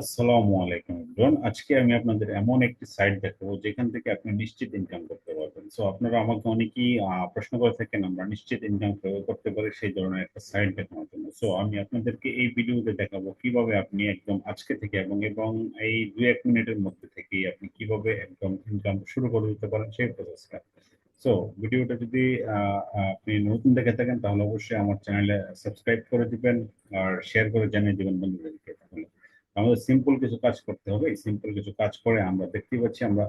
আসসালামু আলাইকুম এভরিওয়ান আজকে আমি আপনাদের এমন একটি সাইট দেখাবো যেখান থেকে আপনি নিশ্চিত ইনকাম করতে পারবেন। সো আপনারা আমাকে অনেকেই প্রশ্ন করে থাকেন, আমরা নিশ্চিত ইনকাম করতে পারি সেই ধরনের একটা সাইট দেখানোর জন্য। সো আমি আপনাদেরকে এই ভিডিওতে দেখাবো কীভাবে আপনি একদম আজকে থেকে এবং এবং এই দু এক মিনিটের মধ্যে থেকেই আপনি কীভাবে একদম ইনকাম শুরু করে দিতে পারেন সেই প্রসেসটা সো ভিডিওটা যদি আপনি নতুন দেখে থাকেন, তাহলে অবশ্যই আমার চ্যানেলে সাবস্ক্রাইব করে দিবেন আর শেয়ার করে জানিয়ে দিবেন বন্ধুদেরকে, তাহলে। আমাদের সিম্পল কিছু কাজ করতে হবে। এই সিম্পল কিছু কাজ করে আমরা দেখতে পাচ্ছি, আমরা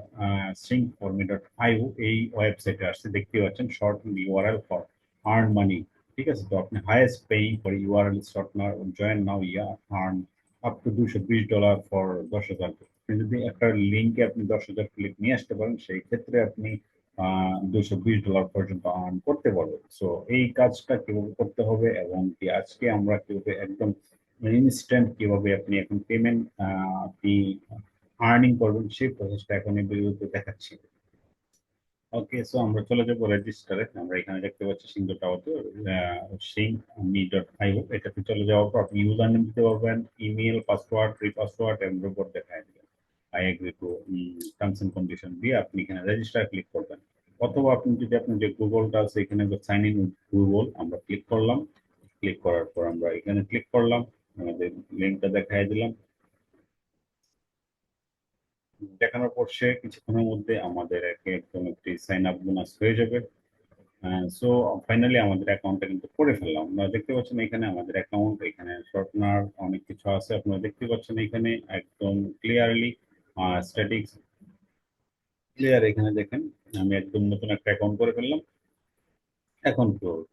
সিঙ্ক ফরমি ডট আইও এই ওয়েবসাইটে আসছে। দেখতে পাচ্ছেন short URL for earn money ঠিক আছে? তো আপনি highest paying for URL short now join now yeah earn up to দুশো বিশ ডলার ফর দশ হাজার। আপনি যদি একটা লিঙ্কে আপনি দশ হাজার ক্লিক নিয়ে আসতে পারেন, সেই ক্ষেত্রে আপনি দুশো বিশ ডলার পর্যন্ত আর্ন করতে পারবেন। সো এই কাজটা কীভাবে করতে হবে এবং কি আজকে আমরা কীভাবে একদম ইনস্ট্যান্ট কীভাবে আপনি এখন পেমেন্ট আপনি আর্নিং করবেন সেই প্রসেসটা এখন এই ভিডিওতে দেখাচ্ছি। ওকে সো আমরা চলে যাব রেজিস্টারে আমরা এখানে দেখতে পাচ্ছি সিংহ টাওয়ারতে সিং মি ডট আইও এটাতে চলে যাওয়ার পর আপনি ইউজার নেম দিতে পারবেন ইমেল পাসওয়ার্ড রি পাসওয়ার্ড এবং রোবট দেখায় দিবেন I agree to terms and condition দিয়ে আপনি এখানে রেজিস্টার ক্লিক করবেন। অথবা আপনি যদি আপনার যে গুগলটা আছে, এখানে সাইন ইন উইথ গুগল আমরা ক্লিক করলাম। ক্লিক করার পর আমরা এখানে ক্লিক করলাম। আমাদের লিঙ্কটা দেখাই দিলাম। দেখানোর পর সে কিছুক্ষণের মধ্যে আমাদের একদম একটি সাইন আপ বোনাস হয়ে যাবে। সো ফাইনালি আমাদের অ্যাকাউন্টটা কিন্তু করে ফেললাম। আপনারা দেখতে পাচ্ছেন এখানে আমাদের অ্যাকাউন্ট এখানে শর্টনার অনেক কিছু আছে। আপনারা দেখতে পাচ্ছেন এখানে একদম ক্লিয়ারলি স্ট্যাটিক্স ক্লিয়ার এখানে দেখেন। আমি একদম নতুন একটা অ্যাকাউন্ট করে ফেললাম। এখন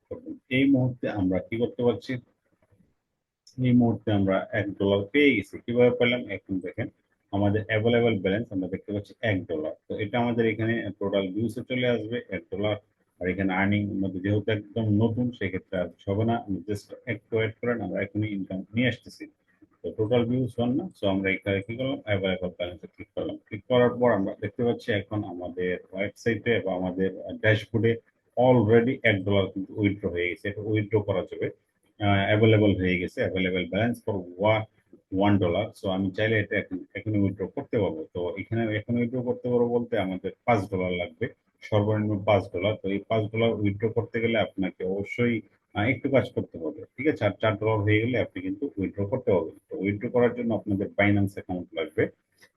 করবেন এই মুহূর্তে আমরা কি করতে পারছি? এই মুহূর্তে আমরা এক ডলার পেয়ে গেছি। কীভাবে পেলাম? এখন দেখেন, আমাদের অ্যাভেলেবেল ব্যালেন্স আমরা দেখতে পাচ্ছি এক ডলার তো এটা আমাদের এখানে টোটাল ভিউসে চলে আসবে এক ডলার আর এখানে আর্নিং মধ্যে যেহেতু একদম নতুন, সেক্ষেত্রে আর হবে না। জাস্ট একটু ওয়েট করেন, আমরা এখনই ইনকাম নিয়ে আসতেছি। তো টোটাল ভিউস হন না। সো আমরা এখানে কি করলাম? অ্যাভেলেবল ব্যালেন্সে ক্লিক করলাম। ক্লিক করার পর আমরা দেখতে পাচ্ছি এখন আমাদের ওয়েবসাইটে বা আমাদের ড্যাশবোর্ডে অলরেডি এক ডলার কিন্তু উইথড্র হয়ে গেছে। এটা উইথড্র করা যাবে। অ্যাভেলেবল হয়ে গেছে available balance for one dollar so আমি চাইলে এটা এখন, এখনই উইথড্র করতে পারব। তো, এখানে এখন উইথড্র করতে পারব বলতে আমাদের পাঁচ ডলার লাগবে, সর্বনিম্ন পাঁচ ডলার তো, এই পাঁচ ডলার উইথড্র করতে গেলে আপনাকে অবশ্যই একটু কাজ করতে হবে, ঠিক আছে? আর চার ডলার হয়ে গেলে আপনি কিন্তু উইথড্র করতে পারবেন। তো উইথড্র করার জন্য আপনাদের বাইন্যান্স অ্যাকাউন্ট লাগবে।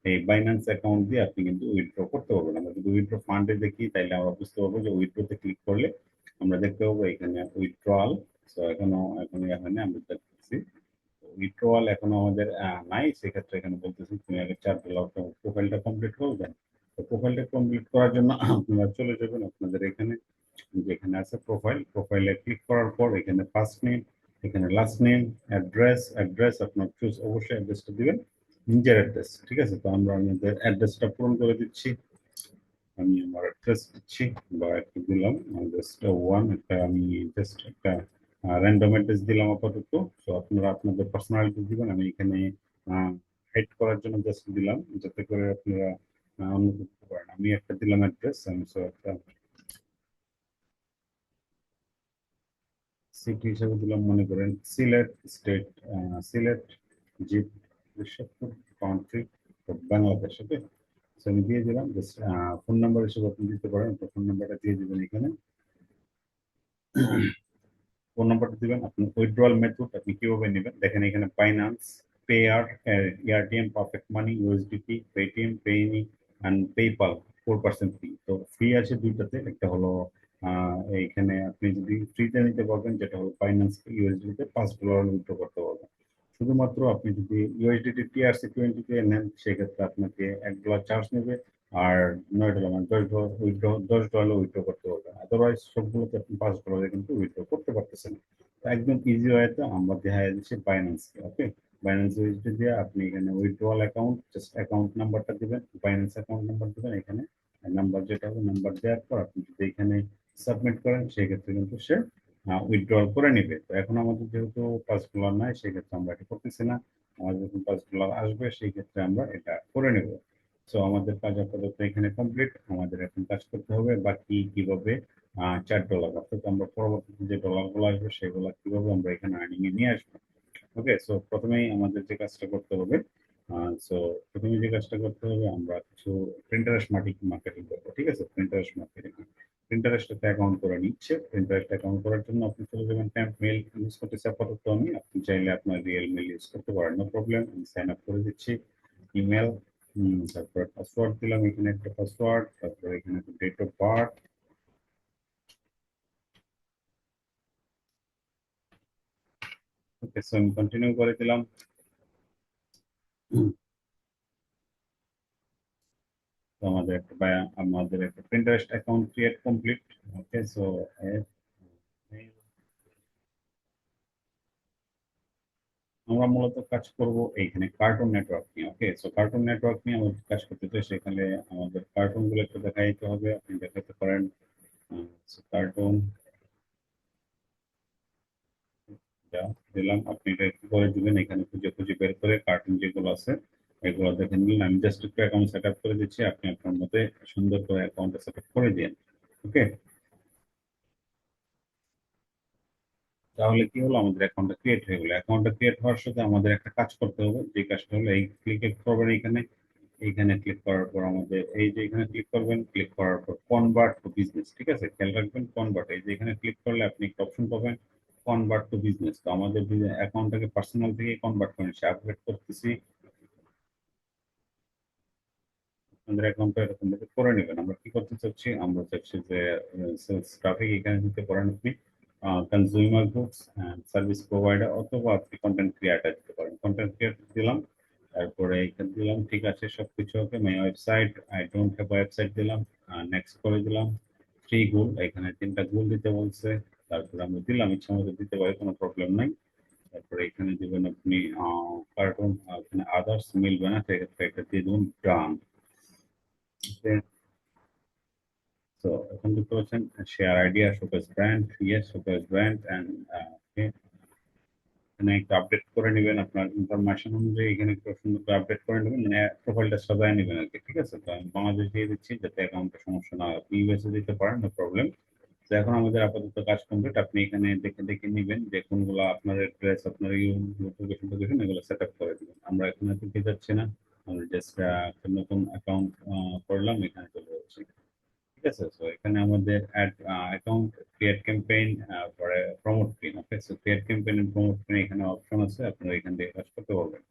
এই বাইন্যান্স অ্যাকাউন্ট দিয়ে আপনি কিন্তু উইথড্র করতে পারবেন। আমরা যদি উইথড্র ফান্ডে দেখি, তাইলে আমরা বুঝতে পারব যে উইথড্রোতে ক্লিক করলে আমরা দেখতে পাবো এখানে উইথড্রয়াল তো এখনও, এখন এখানে আমরা দেখতেছি উইথড্রয়াল এখনও আমাদের নাই, সেক্ষেত্রে এখানে বলতেছি তুমি আগে চার ডলার প্রোফাইলটা কমপ্লিট করবেন তো প্রোফাইলটা কমপ্লিট করার জন্য আপনারা চলে যাবেন আপনাদের এখানে, যেখানে আছে প্রোফাইল প্রোফাইলে ক্লিক করার পর এখানে ফার্স্ট নেম এখানে লাস্ট নেম অ্যাড্রেস অ্যাড্রেস আপনার চুজ অবশ্যই অ্যাড্রেসটা দিবেন, নিজের অ্যাড্রেস ঠিক আছে? তো আমরা আমাদের অ্যাড্রেসটা পূরণ করে দিচ্ছি। আমি আমার অ্যাড্রেস দিচ্ছি, বা একটু দিলাম জাস্ট ওয়ান একটা আমি জাস্ট একটা র্যান্ডম অ্যাড্রেস দিলাম আপাতত। সো আপনারা আপনাদের পার্সোনালিটি দিবেন, আমি এখানে হাইড করার জন্য জাস্ট দিলাম, যাতে করে আপনারা অন্য করতে পারেন আমি একটা দিলাম অ্যাড্রেস আমি সো একটা সিটি হিসেবে দিলাম, মনে করেন, Sylhet state Sylhet zip country Bangladesh okay আমি দিয়ে দিলাম জাস্ট ফোন নাম্বার হিসেবে আপনি দিতে পারেন ফোন নাম্বারটা দিয়ে দিবেন এখানে। ফোন নাম্বারটা দিবেন, আপনি উইথড্রয়াল মেথড আপনি কীভাবে নেবেন? দেখেন এখানে finance Payeer AirTM perfect money USDP Paytm Payoneer and PayPal four percent fee তো ফ্রি আছে দুইটাতে, একটা হলো এইখানে আপনি যদি ফ্রিতে নিতে পারবেন, যেটা হলো ফাইন্যান্স ইউএসডিতে পাঁচ ডলার উইথড্র করতে পারবেন। শুধুমাত্র আপনি যদি ইউএসডিটি টিআরসি টোয়েন্টিতে নেন, সেক্ষেত্রে আপনাকে এক ডলার চার্জ নেবে। আর নয় ডলার মানে দশ উইথড্র, দশ ডলার উইথড্র করতে পারবেন আদারওয়াইজ সবগুলোতে আপনি পাঁচ ডলারে কিন্তু উইথড্র করতে পারতেছেন একদম ইজি ওয়েতে আমরা দেখা দিচ্ছি বাইন্যান্সকে ওকে বাইন্যান্স ইউএসডি দিয়ে আপনি এখানে উইথড্রয়াল অ্যাকাউন্ট জাস্ট অ্যাকাউন্ট নাম্বারটা দিবেন বাইন্যান্স অ্যাকাউন্ট নাম্বার দিবেন এখানে। নাম্বার যেটা হবে নাম্বার দেওয়ার পর আপনি যদি এখানে সাবমিট করেন, সেক্ষেত্রে কিন্তু সে উইথড্রল করে নেবে। তো এখন আমাদের যেহেতু পাঁচ ডলার নাই, সেক্ষেত্রে আমরা এটা করতেছি না। আমাদের যখন পাঁচ ডলার আসবে সেই ক্ষেত্রে আমরা এটা করে নেব। সো আমাদের কাজ আপাতত এখানে কমপ্লিট আমাদের এখন কাজ করতে হবে, বাকি কীভাবে চার ডলার অর্থাৎ আমরা পরবর্তীতে যে ডলারগুলো আসবে, সেগুলো কীভাবে আমরা এখানে আর্নিং এ নিয়ে আসব। ওকে সো প্রথমেই আমাদের যে কাজটা করতে হবে সো প্রথমে যে কাজটা করতে হবে, আমরা কিছু প্রিন্টারেস্ট মার্কেটিং মার্কেটিং করব, ঠিক আছে? প্রিন্টারেস্ট মার্কেটিং প্রিন্টারেস্টে অ্যাকাউন্ট করে নিচ্ছে। প্রিন্টারেস্ট অ্যাকাউন্ট করার জন্য আপনি চলে যাবেন ট্যাম্প মেল ইউজ করতেছি আপাতত আমি। আপনি চাইলে আপনার রিয়েল মেল ইউজ করতে পারেন নো প্রবলেম আমি সাইন আপ করে দিচ্ছি। ইমেল তারপর পাসওয়ার্ড দিলাম, এখানে একটা পাসওয়ার্ড তারপর এখানে date of birth okay so continue করে দিলাম। আমাদের একটা আমাদের একটা Pinterest account create complete okay so আমরা মূলত কাজ করব এইখানে কার্টুন নেটওয়ার্ক নিয়ে ওকে সো কার্টুন নেটওয়ার্ক নিয়ে আমাদের কাজ করতে চাই, সেখানে আমাদের কার্টুনগুলো একটু দেখা দিতে হবে, আপনি দেখাতে পারেন। কার্টুন দিলাম, আপনি এটা একটু করে দিবেন, এখানে খুঁজে খুঁজে বের করে কার্টুন যেগুলো আছে, এগুলো দেখে নিলেন। আমি জাস্ট একটু অ্যাকাউন্ট সেট আপ করে দিচ্ছি, আপনি আপনার মতে সুন্দর করে অ্যাকাউন্টটা সেট আপ করে দিন ওকে তাহলে কি হলো? আমাদের অ্যাকাউন্টটা ক্রিয়েট হয়ে গেলো। অ্যাকাউন্টটা ক্রিয়েট হওয়ার সাথে আমাদের একটা কাজ করতে হবে। যে কাজটা হলো, এই ক্লিক করবেন এখানে, এইখানে ক্লিক করার পর আমাদের এই যে এখানে ক্লিক করবেন ক্লিক করার পর কনভার্ট টু বিজনেস ঠিক আছে? খেয়াল রাখবেন কনভার্ট এই যে এখানে ক্লিক করলে আপনি একটা অপশন পাবেন কনভার্ট টু বিজনেস তো আমাদের অ্যাকাউন্টটাকে পার্সোনাল থেকে কনভার্ট করে সে আপগ্রেড করতেছি। আমাদের অ্যাকাউন্টটা এরকম করে নেবেন। আমরা কি করতে চাচ্ছি? আমরা চাচ্ছি যে সেলস ট্রাফিক এখানে দিতে পারেন আপনি। কনজিউমার গুডস সার্ভিস প্রোভাইডার অথবা আপনি কন্টেন্ট ক্রিয়েটার দিতে পারেন। কন্টেন্ট ক্রিয়েটার দিলাম, তারপরে এখানে দিলাম, ঠিক আছে, সবকিছু okay my website I don't have website দিলাম নেক্সট করে দিলাম থ্রি গুল এখানে তিনটা গুল দিতে বলছে, তারপরে আমরা দিলাম, ইচ্ছা মতো দিতে পারি, কোনো প্রবলেম নাই। তারপরে এখানে দিবেন আপনি কার্টুন এখানে আদার্স মিলবে না, সেক্ষেত্রে এটা দিয়ে দেবেন ডান তো এখন দেখতে পাচ্ছেন share idea showcase brand yes showcase brand and এখানে একটু আপডেট করে নেবেন আপনার ইনফরমেশন অনুযায়ী, এখানে একটু সুন্দর করে আপডেট করে নেবেন মানে প্রোফাইলটা সাজায় নেবেন আর কি, ঠিক আছে? তো আমি বাংলাদেশ দিয়ে দিচ্ছি যাতে অ্যাকাউন্টে সমস্যা না হয়। আপনি ইউএসএ দিতে পারেন নো প্রবলেম তো এখন আমাদের আপাতত কাজ কমপ্লিট আপনি এখানে দেখে দেখে নেবেন যে কোনগুলো আপনার অ্যাড্রেস আপনার লোকেশন টোকেশন এগুলো সেট আপ করে দিবেন। আমরা এখানে দিতে যাচ্ছি না, আমরা জাস্ট একটা নতুন অ্যাকাউন্ট করলাম, এখানে চলে যাচ্ছি। ঠিক আছে সো এখানে আমাদের অ্যাড অ্যাকাউন্ট ক্রিয়েট ক্যাম্পেইন পরে promote pin okay so create campaign and promote pin এখানে অপশন আছে আপনারা এখান থেকে কাজ করতে পারবেন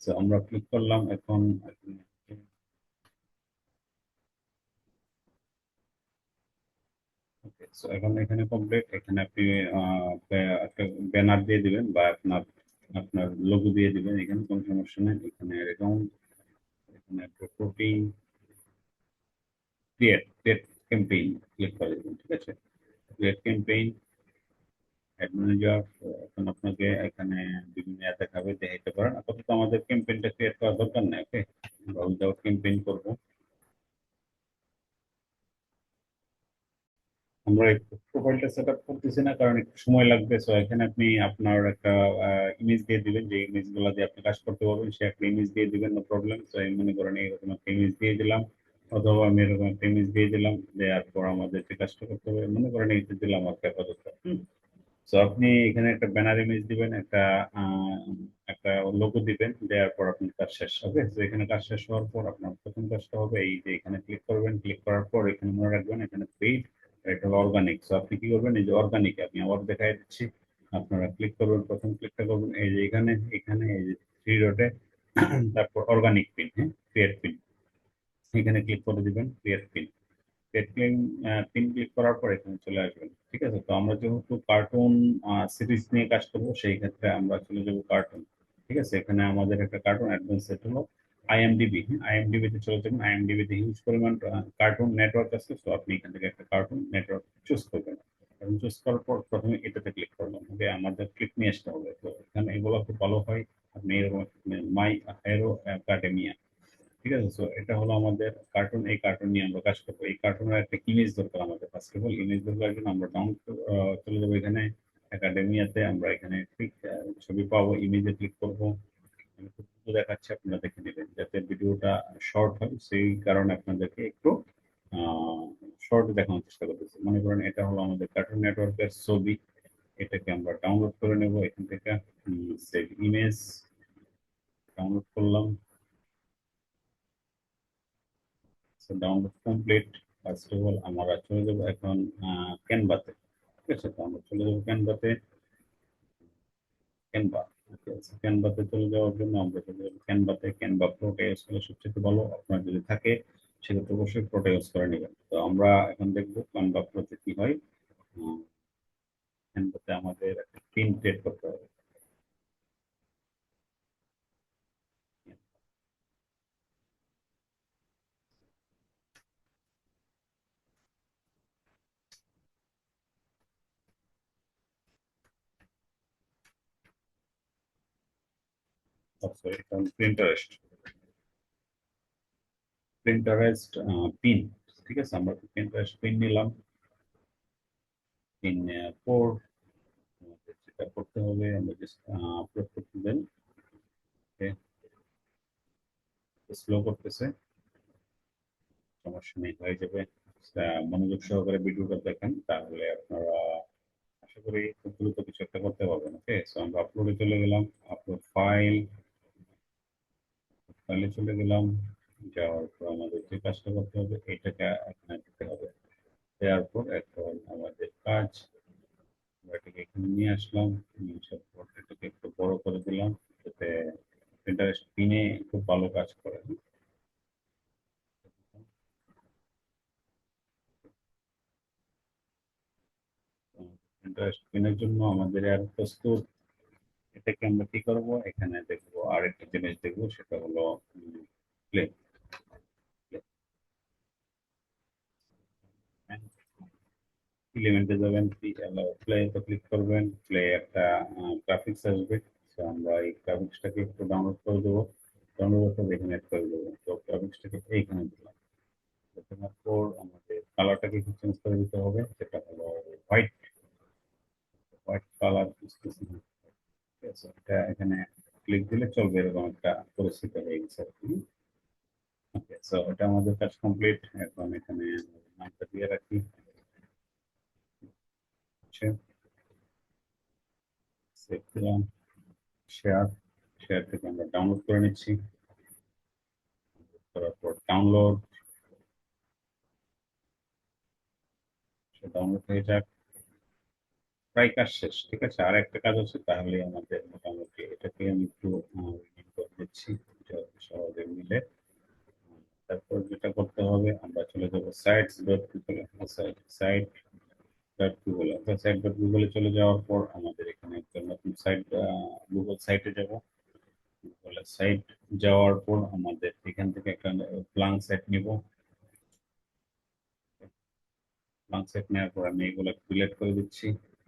সো আমরা ক্লিক করলাম এখন ওকে সো এখন এখানে কমপ্লিট এখানে আপনি একটা ব্যানার দিয়ে দিবেন বা আপনার আপনার লোগো দিয়ে দিবেন এখানে কোনো সমস্যা নেই এখানে অ্যাকাউন্ট এখানে protein create create campaign click করে দেবেন ঠিক আছে? ক্রিয়েট ক্যাম্পেইন অ্যাড ম্যানেজার এখন আপনাকে এখানে বিভিন্ন অ্যাড দেখাবে, দেখাইতে পারেন। আপাতত আমাদের ক্যাম্পেইনটা ক্রিয়েট করার দরকার নেই ওকে আমরা উইদাউট ক্যাম্পেইন করব। আমরা প্রোফাইলটা সেট আপ করতেছি না, কারণ একটু সময় লাগবে। সো এখানে আপনি আপনার একটা ইমেজ দিয়ে দিবেন, যে ইমেজগুলো দিয়ে আপনি কাজ করতে পারবেন, সে একটা ইমেজ দিয়ে দিবেন নো প্রবলেম সো মনে করেন এরকম একটা ইমেজ দিয়ে দিলাম। অথবা আমি এরকম একটা ইমেজ দিয়ে দিলাম দেওয়ার পর আমাদের যে কাজটা করতে হবে মনে করেন এইটা দিলাম আর কি আপাতত সো আপনি এখানে একটা ব্যানার ইমেজ দিবেন একটা একটা লোগো দিবেন দেওয়ার পর আপনার কাজ শেষ হবে। তো এখানে কাজ শেষ হওয়ার পর আপনার প্রথম কাজটা হবে এই যে এখানে ক্লিক করবেন ক্লিক করার পর এখানে মনে রাখবেন এখানে পেইড এটা হলো অর্গানিক সো আপনি কি করবেন? এই যে অর্গানিক আমি আবার দেখাই দিচ্ছি। আপনারা ক্লিক করবেন প্রথম ক্লিকটা করবেন। এই যে এখানে এখানে এই যে থ্রি ডটে তারপর অর্গানিক পিন হ্যাঁ? ক্রিয়েট পিন এখানে ক্লিক করে দিবেন create pin create pin pin click করার পর এখানে চলে আসবেন, ঠিক আছে? তো আমরা যেহেতু কার্টুন সিরিজ নিয়ে কাজ করব, সেই ক্ষেত্রে আমরা চলে যাব কার্টুন ঠিক আছে? এখানে আমাদের একটা কার্টুন অ্যাডভান্স সেট হলো আইএমডিবি আইএমডিবি তে চলে যাবেন। আইএমডিবি তে হিউজ পরিমাণ কার্টুন নেটওয়ার্ক আছে, তো আপনি এখান থেকে একটা কার্টুন নেটওয়ার্ক চুজ করবেন। এবং চুজ করার পর প্রথমে এটাতে ক্লিক করবেন, ওকে? আমাদের ক্লিক নিয়ে আসতে হবে। তো এখানে এগুলো খুব ভালো হয়, আপনি এরকম মাই হাইরো একাডেমিয়া ঠিক আছে? সো এটা হলো আমাদের কার্টুন এই কার্টুন নিয়ে আমরা কাজ করব। এই কার্টুনের একটা ইমেজ দরকার আমাদের ফার্স্ট অফ অল ইমেজ দরকার জন্য আমরা ডাউন চলে যাব এখানে। একাডেমিয়াতে আমরা এখানে ঠিক ছবি পাবো ইমেজে ক্লিক করব। দেখাচ্ছি, আপনারা দেখে নেবেন। যাতে ভিডিওটা শর্ট হয়, সেই কারণে আপনাদেরকে একটু শর্ট দেখানোর চেষ্টা করতেছি। মনে করেন এটা হলো আমাদের কার্টুন নেটওয়ার্কের ছবি। এটাকে আমরা ডাউনলোড করে নেব এখান থেকে। সেভ ইমেজ ডাউনলোড করলাম। Download complete first of all আমরা চলে যাব এখন ক্যানভাতে ঠিক আছে? তো আমরা চলে যাব ক্যানভাতে ক্যানভা ক্যানভাতে চলে যাওয়ার জন্য আমরা চলে যাব ক্যানভাতে ক্যানভা প্রোটা ইউজ করলে সবচেয়ে ভালো, আপনার যদি থাকে সেক্ষেত্রে অবশ্যই প্রোটা ইউজ করে নেবেন। তো আমরা এখন দেখব ক্যানভা প্রোতে কি হয়। ক্যানভাতে আমাদের একটা প্রিন্ট করতে হবে। প্রিন্টারেস্ট প্রিন্টারেস্ট পিন ঠিক আছে, আমরা প্রিন্টারেস্ট পিন নিলাম। পিন নেওয়ার যেটা করতে হবে, আমরা জাস্ট আপলোড করতে দেন। স্লো করতেছে। সমস্যা নেই, হয়ে যাবে। মনোযোগ সহকারে ভিডিওটা দেখেন, তাহলে আপনারা আশা করি খুব দ্রুত কিছু একটা করতে পারবেন। ওকে সো আমরা আপলোডে চলে গেলাম। আপলোড ফাইল ফাইলে চলে গেলাম যাওয়ার পর আমাদের যে কাজটা করতে হবে, এটাকে এখানে দিতে হবে। দেওয়ার পর এখন আমাদের কাজ এটাকে এখানে নিয়ে আসলাম, নিয়ে আসার পর এটাকে একটু বড় করে দিলাম, যাতে প্রিন্টারেস্ট পিনে খুব ভালো কাজ করে। প্রিন্টারেস্ট পিনের জন্য আমাদের আর প্রস্তুত এটাকে আমরা কি করব? এখানে দেখব, আরেকটা জিনিস দেখব, সেটা হলো প্লে এলিমেন্টে যাবেন প্লেতে ক্লিক করবেন প্লে একটা গ্রাফিক্স আসবে। তো আমরা এই গ্রাফিক্সটাকে একটু ডাউনলোড করে দেবো। ডাউনলোড করে এখানে করে দেবো। তো গ্রাফিক্সটাকে এইখানে দিলাম। দেওয়ার পর আমাদের কালারটাকে চেঞ্জ করে দিতে হবে। সেটা হলো হোয়াইট হোয়াইট কালার এখানে ক্লিক দিলে চলবে, এরকম একটা পরিস্থিতি হয়ে গেছে এটা আমাদের কাজ কমপ্লিট এখন এখানে নামটা দিয়ে রাখি। সেভ দিলাম শেয়ার শেয়ার থেকে আমরা ডাউনলোড করে নিচ্ছি। করার পর ডাউনলোড ডাউনলোড হয়ে যাক। প্রায় কাজ শেষ, ঠিক আছে? আর একটা কাজ আছে, তাহলে আমাদের মোটামুটি এটাকে আমি একটু করে দিচ্ছি সহজে মিলে। তারপর যেটা করতে হবে, আমরা চলে যাব সাইটস ডট গুগলে সাইট ডট গুগলে সাইট ডট গুগলে চলে যাওয়ার পর আমাদের এখানে একটা নতুন সাইট গুগল সাইটে যাব। গুগলের সাইট যাওয়ার পর আমাদের এখান থেকে একটা প্লান সাইট নিব। প্লান সাইট নেওয়ার পর আমি এগুলো ডিলেট করে দিচ্ছি।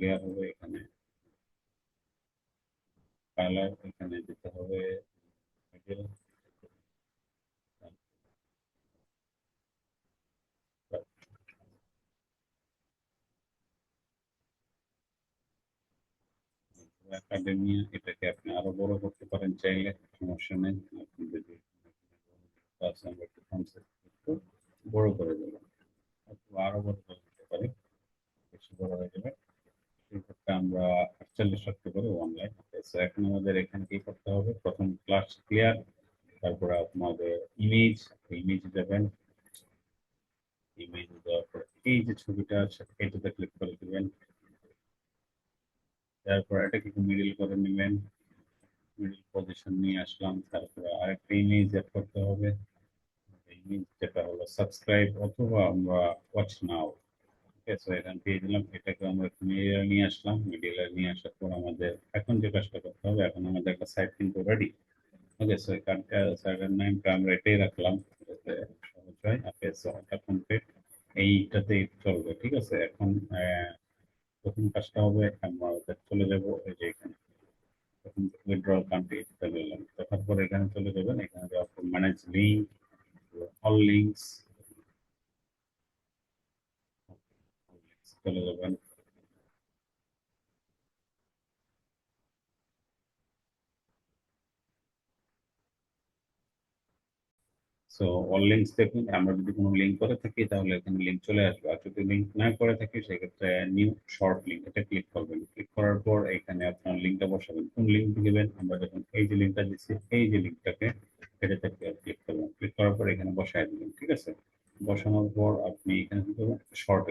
ক্লিয়ার হবে এখানে কালার এখানে দিতে হবে এটাকে আপনি আরও বড় করতে পারেন চাইলে, সমস্যা নেই। আপনি যদি বড় করে দেবেন আরও বড় করে দিতে বেশি বড় হয়ে যাবে। আমরা আটচল্লিশ পারি অনলাইন এখন আমাদের এখানে কি করতে হবে? প্রথম ক্লাস ক্লিয়ার তারপরে আপনাদের ইমেজ ইমেজ দেবেন। ইমেজ দেওয়ার পর এই যে ছবিটা আছে, এটাতে ক্লিক করে দেবেন। তারপর এটাকে মিডিল করে নেবেন। মিডিল পজিশন নিয়ে আসলাম, তারপরে আরেকটা ইমেজ অ্যাড করতে হবে। ইমেজ যেটা হলো সাবস্ক্রাইব অথবা আমরা ওয়াচ নাও আছে এখান পেয়ে দিলাম। এটাকে আমরা একটু নিয়ে আসলাম। মিডিয়াল নিয়ে আসার পর আমাদের এখন যে কাজটা করতে হবে, এখন আমাদের একটা সাইট কিন্তু রেডি ওকে সো এখানটা সাইটের রাখলাম। যাতে সহজ চলবে, ঠিক আছে? এখন প্রথম কাজটা হবে, আমরা চলে যাব যে এখানে। উইথড্রল কান্ট্রি দেখার এখানে চলে যাবেন। এখানে ম্যানেজ লিঙ্ক অল লিঙ্কস চলে যাবেন। সো অল লিঙ্কস দেখুন, আমরা যদি কোনো লিঙ্ক করে থাকি, তাহলে এখানে লিঙ্ক চলে আসবে। আর যদি লিঙ্ক না করে থাকি, সেক্ষেত্রে নিউ শর্ট লিঙ্ক এটা ক্লিক করবেন। ক্লিক করার পর এখানে আপনার লিঙ্কটা বসাবেন। কোন লিঙ্ক দিবেন? আমরা যখন এই যে লিঙ্কটা দিচ্ছি, এই যে লিঙ্কটাকে ক্লিক করবেন। ক্লিক করার পর এখানে বসায় দিবেন, ঠিক আছে? বসানোর পর আপনি এখানে শর্ট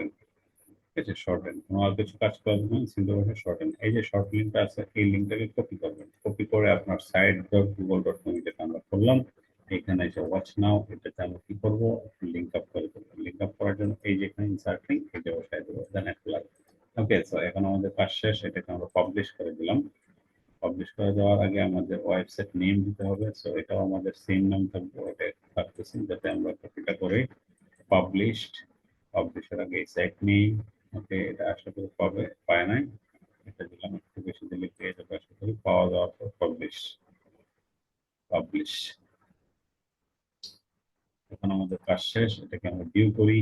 ঠিক আছে শর্ট এন্ড আর কিছু কাজ করবেন না সিম্পল ভাবে শর্ট এন্ড এই যে শর্ট লিঙ্কটা আছে, এই লিঙ্কটাকে কপি করবেন। কপি করে আপনার site dot Google dot com যেটা আমরা করলাম, এখানে এসে ওয়াচ নাও এটাতে আমরা কি করব? লিঙ্ক আপ করে দেবো। লিঙ্ক আপ করার জন্য এই যে এখানে ইনসার্ট লিঙ্ক যে বসাই দেবো দেন অ্যাপ্লাই ওকে সো এখন আমাদের কাজ শেষ, এটাকে আমরা পাবলিশ করে দিলাম। পাবলিশ করে দেওয়ার আগে আমাদের ওয়েবসাইট নেম দিতে হবে সো এটাও আমাদের সেম নাম থাকবে এটা থাকতেছে, যাতে আমরা কপিটা করে। পাবলিশড পাবলিশের আগে সাইট নেম এটা পাবে পায় নাই। এটা দিলাম একটু বেশি দিলে পাওয়া যাওয়ার পর পাবলিশ পাবলিশ এখন আমাদের কাজ শেষ, এটাকে আমরা ভিউ করি।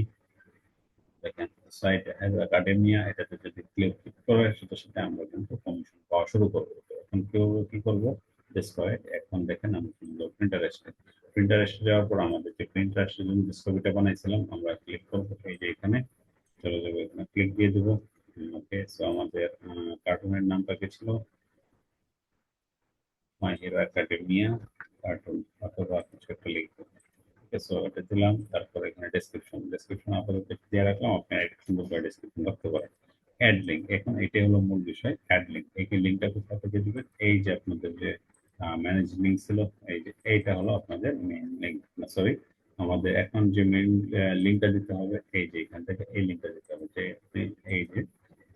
দেখেন সাইট একাডেমিয়া এটাতে যদি ক্লিক করে, সাথে সাথে আমরা কিন্তু কমিশন পাওয়া শুরু করব। এখন কেউ কি করব? ডিসকয়েড এখন দেখেন, আমি কিন্তু প্রিন্টারেস্টে প্রিন্টারেস্টে যাওয়ার পর আমাদের যে প্রিন্টারেস্টের জন্য ছবিটা বানাইছিলাম, আমরা ক্লিক করব। এই যে এখানে চলে ক্লিক দিয়ে দেবো। ওকে সো আমাদের কার্টুনের নামটা কি ছিল মাই হিরো একাডেমিয়া কার্টুন অথবা কিছু একটা লিখব। সো এটা দিলাম, তারপর এখানে ডেসক্রিপশন ডেসক্রিপশন আপাতত দিয়ে রাখলাম, আপনি একটা সুন্দর করে ডেসক্রিপশন রাখতে পারেন। অ্যাড লিঙ্ক এখন এটাই হলো মূল বিষয় অ্যাড লিঙ্ক এই লিঙ্কটা কোথা থেকে দিবেন। এই যে আপনাদের যে ম্যানেজ লিঙ্ক ছিল, এই যে, এইটা হলো আপনাদের মেইন লিঙ্ক সরি আমাদের এখন যে মেইন লিঙ্কটা দিতে হবে, এই যে এখান থেকে এই লিঙ্কটা দিতে হবে, যে আপনি এই যে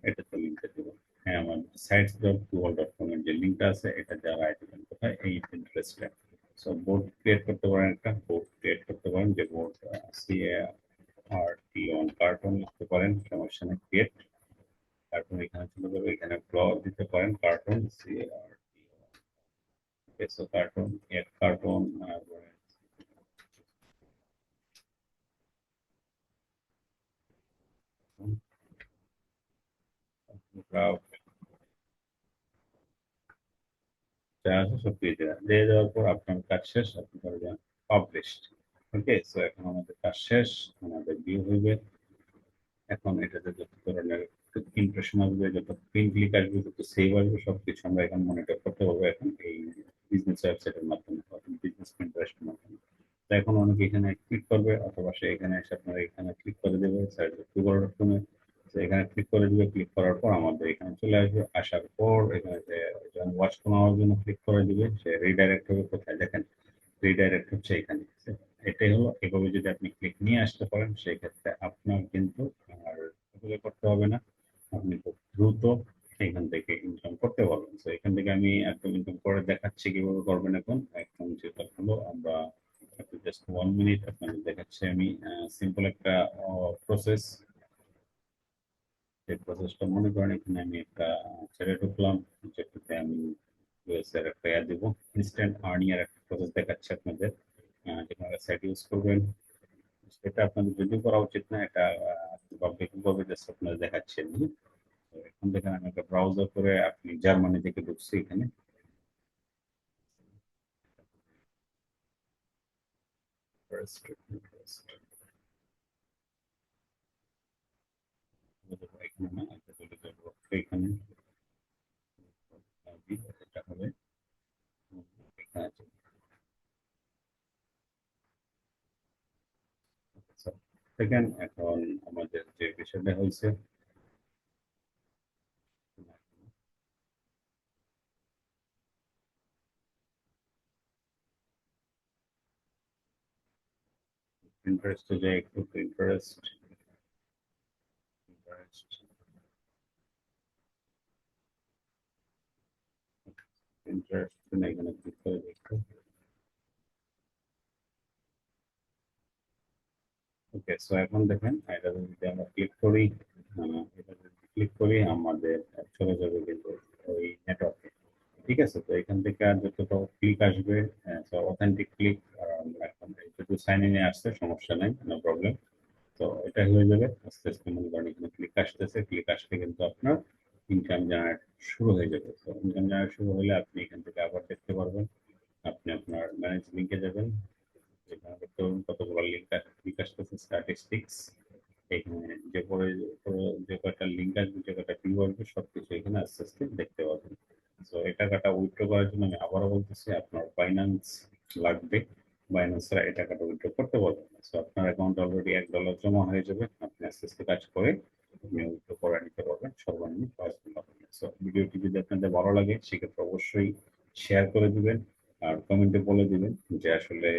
এটাতে লিঙ্কটা দেবেন হ্যাঁ আমার sites dot Google dot com এর যে লিঙ্কটা আছে, এটা যারা দিবেন কোথায় এই ইন্টারেস্টে সো বোর্ড ক্রিয়েট করতে পারেন একটা বোর্ড ক্রিয়েট করতে পারেন, যে board C R T on cartoon লিখতে পারেন, সমস্যা নেই ক্রিয়েট কার্টুন এখানে চলে যাবে, এখানে ব্লগ দিতে পারেন cartoon C R T so cartoon ad cartoon craft যা আছে সব দিয়ে দেওয়া দেওয়ার পর আপনার কাজ শেষ, আপনি করবেন পাবলিশড ওকে সো এখন আমাদের কাজ শেষ আমাদের ভিউ হইবে। এখন এটাতে যত ধরনের ইমপ্রেশন আসবে, যত পিন ক্লিক আসবে, যত সেভ আসবে, সবকিছু আমরা এখন মনিটর করতে পারব এখন এই বিজনেস ওয়েবসাইটের মাধ্যমে বিজনেস ইন্টারেস্টের মাধ্যমে। তো এখন অনেকে এখানে ক্লিক করবে, অথবা সে এখানে এসে আপনারা এখানে ক্লিক করে দেবে ডট কমে এখানে ক্লিক করে দিবে ক্লিক করার পর আমাদের এখানে চলে আসবে। আসার পর এখানে যে ওয়াচ নেওয়ার জন্য ক্লিক করে দিবে, সে রিডাইরেক্ট হবে কোথায়? দেখেন রিডাইরেক্ট হচ্ছে এখানে এটাই হলো, এভাবে যদি আপনি ক্লিক নিয়ে আসতে পারেন সেই ক্ষেত্রে আপনার কিন্তু আর এগুলো করতে হবে না। আপনি খুব দ্রুত এখান থেকে ইনকাম করতে পারবেন। তো এখান থেকে আমি একদম ইনকাম করে দেখাচ্ছি কীভাবে করবেন এখন? এখন যেটা হলো, আমরা জাস্ট ওয়ান মিনিট আপনাদের দেখাচ্ছি। আমি সিম্পল একটা প্রসেস যে প্রসেসটা মনে করেন এখানে আমি একটা ছেড়ে ঢুকলাম যেটাতে আমি ইউএসএর একটা অ্যাড দেবো ইনস্ট্যান্ট আর্নিয়ার একটা প্রসেস দেখাচ্ছে আপনাদের যেখানে সাইট ইউজ করবেন সেটা আপনাদের যদি করা উচিত না এটা পাবলিকভাবে জাস্ট আপনাদের দেখাচ্ছে আমি এখন দেখেন আমি একটা ব্রাউজার করে আপনি জার্মানি থেকে ঢুকছি এখানে First, first. এখানে না এটা চলে যাব এখানে এটা হবে এখানে দেখেন এখন আমাদের যে বিষয়টা হয়েছে ইন্টারেস্ট যে একটু ইন্টারেস্ট ইন্টারেস্ট ইন্টারেস্ট এখানে ক্লিক করে ওকে সো এখন দেখেন, এটা যদি আমরা ক্লিক করি এটা যদি ক্লিক করি, আমাদের চলে যাবে কিন্তু ওই নেটওয়ার্কে ঠিক আছে, তো এখান থেকে আর যতটা ক্লিক আসবে সো অথেন্টিক ক্লিক এখন যেহেতু সাইন ইনে আসছে, সমস্যা নাই নো প্রবলেম তো এটা হয়ে যাবে, আস্তে আস্তে মনে করেন এখানে ক্লিক আসতেছে ক্লিক আসলে কিন্তু আপনার ইনকাম জেনারেট শুরু হয়ে যাবে তো ইনকাম জেনারেট শুরু হলে আপনি এখান থেকে আবার দেখতে পারবেন। আপনি আপনার ম্যানেজ লিঙ্কে যাবেন এখানে দেখতে পাবেন কতগুলো লিঙ্ক লিঙ্ক আসতেছে স্ট্যাটিস্টিক্স এখানে যে পরে যে কয়টা লিঙ্ক আসবে, যে কয়টা ভিউ আসবে, সবকিছু এখানে আস্তে আস্তে দেখতে পাবেন তো এই টাকাটা উইথড্র করার জন্য আমি আবারও বলতেছি, আপনার ফাইন্যান্স লাগবে। বাইন্যান্সের এই টাকাটা উইথড্র করতে পারবেন সো আপনার অ্যাকাউন্ট অলরেডি এক ডলার জমা হয়ে যাবে। আপনি আস্তে আস্তে কাজ করে উইথড্র করে নিতে পারবেন, সর্বনিম্ন পাঁচ ডলার সো ভিডিওটি যদি আপনাদের ভালো লাগে, সেক্ষেত্রে অবশ্যই শেয়ার করে দিবেন আর কমেন্টে বলে দিবেন যে আসলে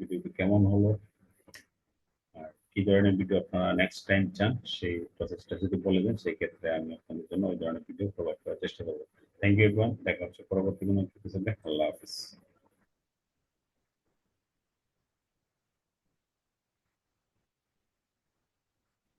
ভিডিওটি কেমন হলো আর কি ধরনের ভিডিও আপনারা নেক্সট টাইম চান, সেই প্রসেসটা যদি বলে দেন সেই ক্ষেত্রে আমি আপনাদের জন্য ওই ধরনের ভিডিও প্রোভাইড করার চেষ্টা করব। থ্যাংক ইউ এভরিওয়ান দেখা হচ্ছে পরবর্তী কোনো আল্লাহ হাফিজ।